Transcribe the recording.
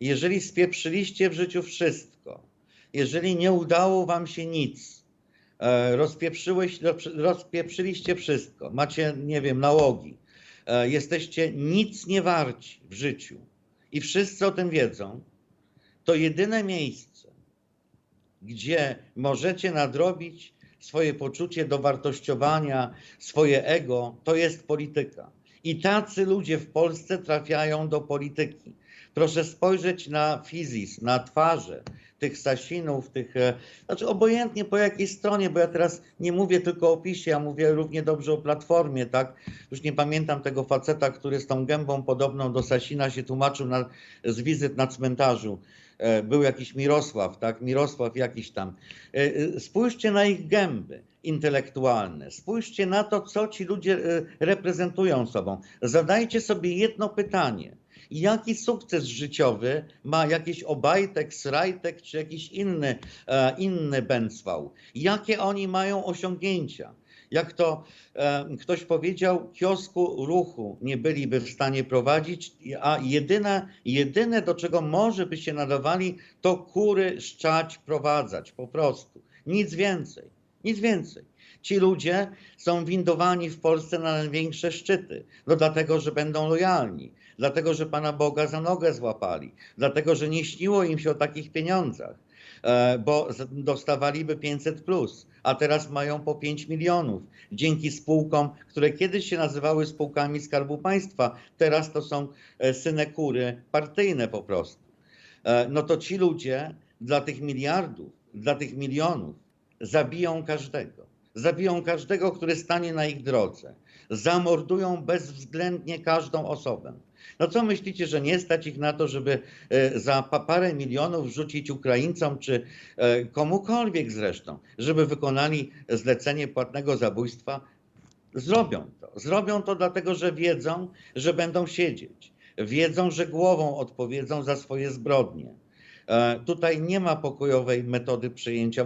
jeżeli spieprzyliście w życiu wszystko, jeżeli nie udało wam się nic, e, rozpieprzyliście wszystko, macie, nie wiem, nałogi, e, jesteście nic nie warci w życiu i wszyscy o tym wiedzą, to jedyne miejsce, gdzie możecie nadrobić swoje poczucie dowartościowania, swoje ego, to jest polityka. I tacy ludzie w Polsce trafiają do polityki. Proszę spojrzeć na fizis, na twarze tych Sasinów, tych, e, znaczy obojętnie po jakiej stronie, bo ja teraz nie mówię tylko o PiSie, ja mówię równie dobrze o Platformie, tak? Już nie pamiętam tego faceta, który z tą gębą podobną do Sasina się tłumaczył na, z wizyt na cmentarzu. E, Był jakiś Mirosław, tak? Mirosław jakiś tam. E, Spójrzcie na ich gęby intelektualne. Spójrzcie na to, co ci ludzie e, reprezentują sobą. Zadajcie sobie jedno pytanie. Jaki sukces życiowy ma jakiś Obajtek, Srajtek czy jakiś inny, e, inny Bęcwał? Jakie oni mają osiągnięcia? Jak to e, ktoś powiedział, kiosku ruchu nie byliby w stanie prowadzić, a jedyne, jedyne do czego może by się nadawali, to kury szczać prowadzać po prostu. Nic więcej. Nic więcej. Ci ludzie są windowani w Polsce na największe szczyty. No dlatego, że będą lojalni. Dlatego, że Pana Boga za nogę złapali. Dlatego, że nie śniło im się o takich pieniądzach. E, Bo dostawaliby 500 plus, a teraz mają po 5 milionów. Dzięki spółkom, które kiedyś się nazywały spółkami Skarbu Państwa, teraz to są e, synekury partyjne po prostu. E, No to ci ludzie dla tych miliardów, dla tych milionów zabiją każdego. Zabiją każdego, który stanie na ich drodze. Zamordują bezwzględnie każdą osobę. No co myślicie, że nie stać ich na to, żeby e, za pa- parę milionów rzucić Ukraińcom, czy e, komukolwiek zresztą, żeby wykonali zlecenie płatnego zabójstwa? Zrobią to. Zrobią to dlatego, że wiedzą, że będą siedzieć. Wiedzą, że głową odpowiedzą za swoje zbrodnie. E, Tutaj nie ma pokojowej metody przejęcia